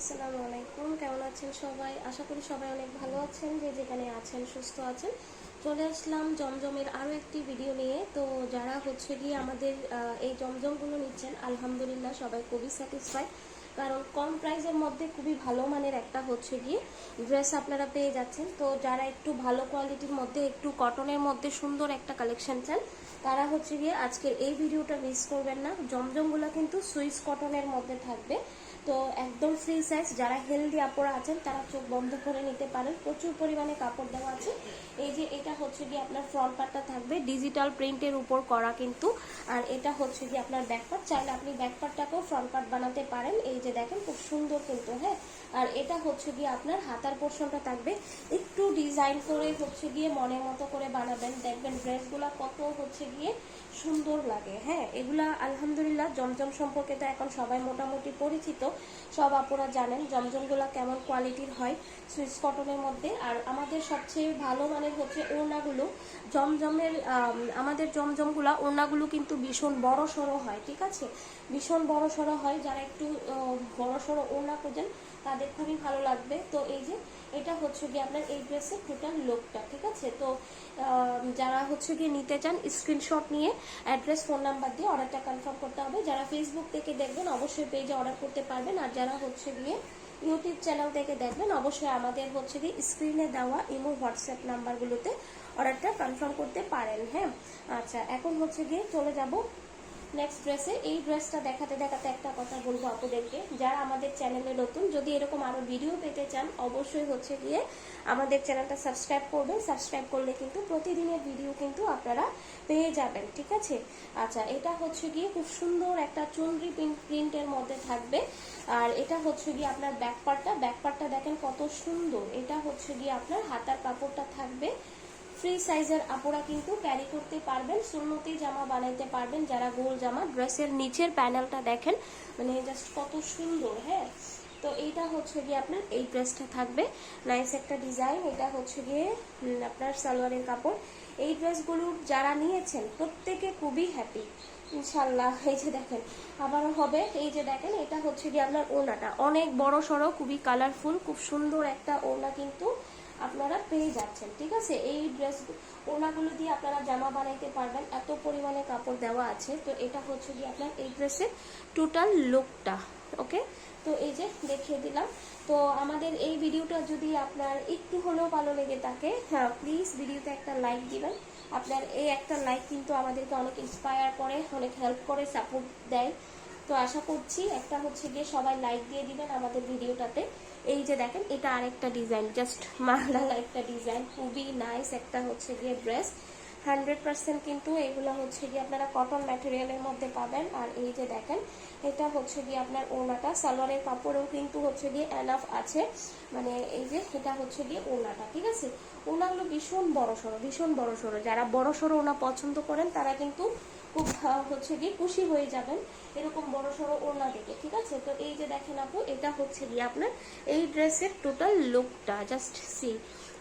আসসালামু আলাইকুম কেমন আছেন সবাই? আশা করি সবাই অনেক ভালো আছেন, যে যেখানে আছেন, সুস্থ আছেন। চলে আসলাম জমজমের আরও একটি ভিডিও নিয়ে। তো যারা হচ্ছে গিয়ে আমাদের এই জমজমগুলো নিচ্ছেন, আলহামদুলিল্লাহ সবাই খুবই স্যাটিসফাই কারণ কম প্রাইসের মধ্যে খুবই ভালো মানের একটা হচ্ছে গিয়ে ড্রেস আপনারা পেয়ে যাচ্ছেন। তো যারা একটু ভালো কোয়ালিটির মধ্যে, একটু কটনের মধ্যে সুন্দর একটা কালেকশন চান, তারা হচ্ছে গিয়ে আজকের এই ভিডিওটা মিস করবেন না। জমজমগুলো কিন্তু সুইস কটনের মধ্যে থাকবে। তো একদম ফ্রি সাইজ যারা হেলদি আপুরা আছেন, তারা চোখ বন্ধ করে নিতে পারেন। প্রচুর পরিমাণে কাপড় দেওয়া আছে। এই যে এটা হচ্ছে গিয়ে আপনার ফ্রন্ট পার্টটা থাকবে ডিজিটাল প্রিন্টের উপর করা কিন্তু। আর এটা হচ্ছে গিয়ে আপনার ব্যাক পার্ট চাইলে আপনি ব্যাক পার্টটাকেও ফ্রন্ট পার্ট বানাতে পারেন। এই যে দেখেন, খুব সুন্দর কিন্তু হ্যাঁ? আর এটা হচ্ছে গিয়ে আপনার হাতার পোর্শনটা থাকবে। একটু ডিজাইন করে হচ্ছে গিয়ে মনের মতো করে বানাবেন। দেখবেন ড্রেসগুলো কত হচ্ছে গিয়ে সুন্দর লাগে হ্যাঁ? এগুলা আলহামদুলিল্লাহ, জমজম সম্পর্কে তো এখন সবাই মোটামুটি পরিচিত। সব আপনারা জানেন জমজমগুলো কেমন কোয়ালিটির হয় সুইচ কটনের মধ্যে। আর আমাদের সবচেয়ে ভালো মানের হচ্ছে ওড়নাগুলো। জমজমের আম, আমাদের জমজমগুলো ওড়নাগুলো কিন্তু ভীষণ বড় সড়ো হয় ঠিক আছে? ভীষণ বড় সড়ো হয় যারা একটু বড় সড়ো ওড়না খোঁজেন তাদের খুবই ভালো লাগবে। তো এই যে এটা হচ্ছে গিয়ে আপনার এই ড্রেসের টোটাল লোকটা, ঠিক আছে? তো যারা হচ্ছে গিয়ে নিতে চান স্ক্রিনশট নিয়ে অ্যাড্রেস ফোন নাম্বার দিয়ে অর্ডারটা কনফার্ম করতে হবে। যারা ফেসবুক থেকে দেখবেন, অবশ্যই পেজে অর্ডার করতে পারবেন। আর যারা হচ্ছে গিয়ে ইউটিউব চ্যানেল থেকে দেখবেন, অবশ্যই আমাদের হচ্ছে গিয়ে স্ক্রিনে দেওয়া ইমো হোয়াটসঅ্যাপ নাম্বারগুলোতে অর্ডারটা কনফার্ম করতে পারেন। হ্যাঁ? আচ্ছা এখন হচ্ছে গিয়ে চলে যাব নেক্সট ড্রেসে এই ড্রেসটা দেখাতে দেখাতে একটা কথা বলব আপনাদেরকে যারা আমাদের চ্যানেলে নতুন, যদি এরকম আরও ভিডিও পেতে চান, অবশ্যই হচ্ছে গিয়ে আমাদের চ্যানেলটা সাবস্ক্রাইব করবেন। সাবস্ক্রাইব করলে কিন্তু প্রতিদিনের ভিডিও কিন্তু আপনারা পেয়ে যাবেন, ঠিক আছে? আচ্ছা এটা হচ্ছে গিয়ে খুব সুন্দর একটা চুনরি প্রিন্টের মধ্যে থাকবে। আর এটা হচ্ছে গিয়ে আপনার ব্যাক পার্টটা ব্যাক পার্টটা দেখেন কত সুন্দর। এটা হচ্ছে গিয়ে আপনার হাতার কাপড়টা থাকবে। ফ্রি সাইজের আপুরা কিন্তু ক্যারি করতে পারবেন, সুন্নতি জামা বানাইতে পারবেন, যারা গোল জামা, ড্রেসের নিচের প্যানেলটা দেখেন মানে জাস্ট কত সুন্দর হ্যাঁ? তো এইটা হচ্ছে গিয়ে আপনার, এই ড্রেসটা থাকবে। নাইস একটা ডিজাইন এটা হচ্ছে গিয়ে আপনার সালোয়ারের কাপড়। এই ড্রেসগুলো যারা নিয়েছেন, প্রত্যেকে খুবই হ্যাপি ইনশাল্লাহ এই যে দেখেন, আবারও হবে, এই যে দেখেন, এটা হচ্ছে গিয়ে আপনার ওনাটা অনেক বড় সড়ো খুবই কালারফুল খুব সুন্দর একটা ওনা কিন্তু আপনারা পেয়ে যাচ্ছেন, ঠিক আছে? এই ড্রেস ওনাগুলো দিয়ে আপনারা জামা বানাইতে পারবেন, এত পরিমাণে কাপড় দেওয়া আছে। তো এটা হচ্ছে গিয়ে আপনার এই ড্রেসের টোটাল লুকটা ওকে তো এই যে দেখিয়ে দিলাম। তো আমাদের এই ভিডিওটা যদি আপনার একটু হলেও ভালো লেগে থাকে হ্যাঁ প্লিজ ভিডিওতে একটা লাইক দিবেন। আপনার এই একটা লাইক কিন্তু আমাদেরকে অনেক ইন্সপায়ার করে, অনেক হেল্প করে সাপোর্ট দেয়। তো আশা করছি একটা হচ্ছে গিয়ে সবাই লাইক দিয়ে দিবেন আমাদের ভিডিওটাতে। এই যে দেখেন, এটা আরেকটা ডিজাইন জাস্ট মালালা একটা ডিজাইন খুবই নাইস একটা হচ্ছে গিয়ে ড্রেস হান্ড্রেড পার্সেন্ট কিন্তু এগুলো হচ্ছে গিয়ে আপনারা কটন ম্যাটেরিয়ালের মধ্যে পাবেন। আর এই যে দেখেন, এটা হচ্ছে গিয়ে আপনার ওনাটা সালোয়ারের কাপড়েও কিন্তু হচ্ছে গিয়ে এনাফ আছে। মানে এই যে এটা হচ্ছে গিয়ে ওনাটা ঠিক আছে? ওনাগুলো ভীষণ বড় সড়ো ভীষণ বড় সড়ো যারা বড় সড়ো ওনা পছন্দ করেন, তারা কিন্তু খুব হচ্ছে গিয়ে খুশি হয়ে যাবেন এরকম বড় সড়ো ওড়না দেখে, ঠিক আছে? তো এই যে দেখেন আপু, এটা হচ্ছে গিয়ে আপনার এই ড্রেসের টোটাল লুকটা জাস্ট সি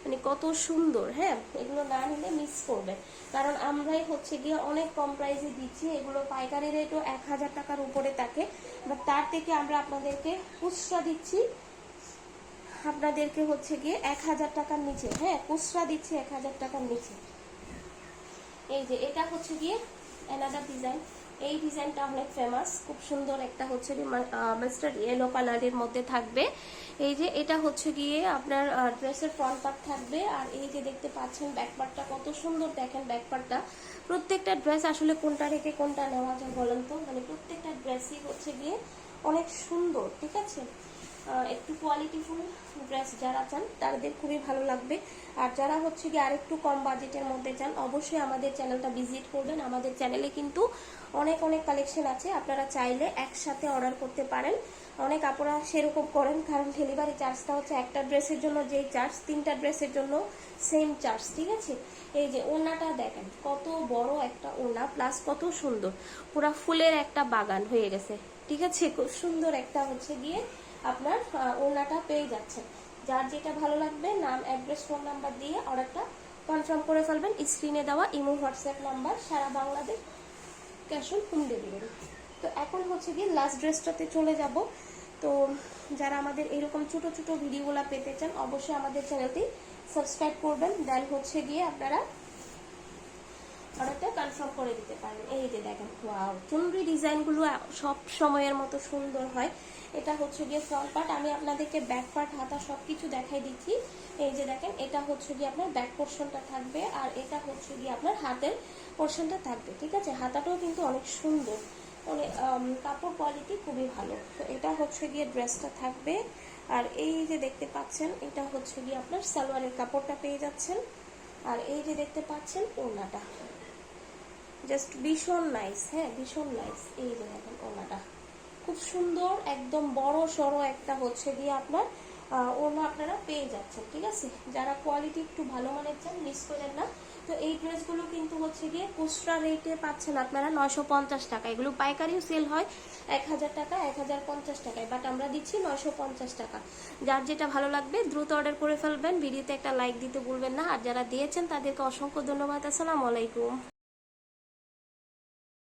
মানে কত সুন্দর হ্যাঁ? এগুলো না নিলে মিস করবেন কারণ আমরাই হচ্ছে গিয়ে অনেক কম প্রাইসে দিচ্ছি, এগুলো পাইকারি রেটও এক হাজার টাকার উপরে থাকে। বা তার থেকে আমরা আপনাদেরকে খুচরা দিচ্ছি, আপনাদেরকে হচ্ছে গিয়ে এক হাজার টাকার নিচে হ্যাঁ? খুচরা দিচ্ছি এক হাজার টাকার নিচে। এই যে, এটা হচ্ছে গিয়ে অ্যানাদার ডিজাইন এই ডিজাইনটা অনেক ফেমাস খুব সুন্দর একটা হচ্ছে মাস্টার ইয়েলো কালারের মধ্যে থাকবে। এই যে এটা হচ্ছে গিয়ে আপনার ড্রেসের ফ্রন্ট পার্ট থাকবে, আর এই যে দেখতে পাচ্ছেন ব্যাক পার্টটা কত সুন্দর, দেখেন ব্যাক পার্টটা প্রত্যেকটা ড্রেস আসলে কোনটা রেখে কোনটা নেওয়া যায় বলেন তো? মানে প্রত্যেকটা ড্রেসই হচ্ছে গিয়ে অনেক সুন্দর, ঠিক আছে? একটু কোয়ালিটিফুল ড্রেস যারা চান, তাদের খুবই ভালো লাগবে। আর যারা হচ্ছে গিয়ে আরেকটু কম বাজেটের মধ্যে চান, অবশ্যই আমাদের চ্যানেলটা ভিজিট করবেন। আমাদের চ্যানেলে কিন্তু অনেক অনেক কালেকশন আছে। আপনারা চাইলে একসাথে অর্ডার করতে পারেন। অনেক আপনারা সেরকম করেন, কারণ ডেলিভারি চার্জটা হচ্ছে একটা ড্রেসের জন্য যেই চার্জ তিনটা ড্রেসের জন্য সেম চার্জ ঠিক আছে? এই যে ওনাটা দেখেন, কত বড় একটা ওনা প্লাস কত সুন্দর। পুরা ফুলের একটা বাগান হয়ে গেছে, ঠিক আছে? খুব সুন্দর একটা হচ্ছে গিয়ে আপনার ওড়নাটা পেয়ে যাচ্ছেন। যার যেটা ভালো লাগবে, নাম অ্যাড্রেস ফোন নাম্বার দিয়ে অর্ডারটা কনফার্ম করে ফেলবেন। স্ক্রিনে দেওয়া imo, WhatsApp number, Sara Bangladesh, cash on home delivery. তো এখন হচ্ছে গিয়ে লাস্ট ড্রেসটাতে চলে যাব। তো যারা আমাদের এরকম ছোটো, ছোট ভিডিওগুলো পেতে চান, অবশ্যই আমাদের চ্যানেলটি সাবস্ক্রাইব করবেন। দেন হচ্ছে গিয়ে আপনারা অর্ডারটা কনফার্ম করে দিতে পারেন। এই যে দেখেন ওয়াও চুনরি ডিজাইনগুলো সব সময়ের মতো সুন্দর হয়। এটা হচ্ছে গিয়ে ফ্রন্ট পার্ট আমি আপনাদেরকে ব্যাক পার্ট হাতা সব কিছু দেখাই দিচ্ছি। এই যে দেখেন, এটা হচ্ছে গিয়ে আপনার ব্যাক পোর্শনটা থাকবে আর এটা হচ্ছে গিয়ে আপনার হাতের পোর্শনটা থাকবে, ঠিক আছে? হাতাটাও কিন্তু অনেক সুন্দর। অনেক কাপড় কোয়ালিটি খুবই ভালো। তো এটা হচ্ছে গিয়ে ড্রেসটা থাকবে। আর এই যে দেখতে পাচ্ছেন, এটা হচ্ছে গিয়ে আপনার সালোয়ারের কাপড়টা পেয়ে যাচ্ছেন। আর এই যে দেখতে পাচ্ছেন, ওড়নাটা। জাস্ট ভীষণ নাইস হ্যাঁ ভীষণ নাইস এই যে দেখেন ওনাটা খুব সুন্দর, একদম বড় সড়ো একটা হচ্ছে দিয়ে আপনার ওড়না আপনারা পেয়ে যাচ্ছেন, ঠিক আছে? যারা কোয়ালিটি একটু ভালো মানের চান মিস করেন না। তো এই ড্রেসগুলো কিন্তু হচ্ছে গিয়ে খুচরা রেটে পাচ্ছেন আপনারা নয়শো পঞ্চাশ টাকা। এগুলো পাইকারিও সেল হয় এক হাজার টাকা, এক হাজার পঞ্চাশ টাকায়। বাট আমরা দিচ্ছি নয়শো পঞ্চাশ টাকা। যার যেটা ভালো লাগবে, দ্রুত অর্ডার করে ফেলবেন। ভিডিওতে একটা লাইক দিতে ভুলবেন না। আর যারা দিয়েছেন, তাদেরকে অসংখ্য ধন্যবাদ। আসসালামু আলাইকুম।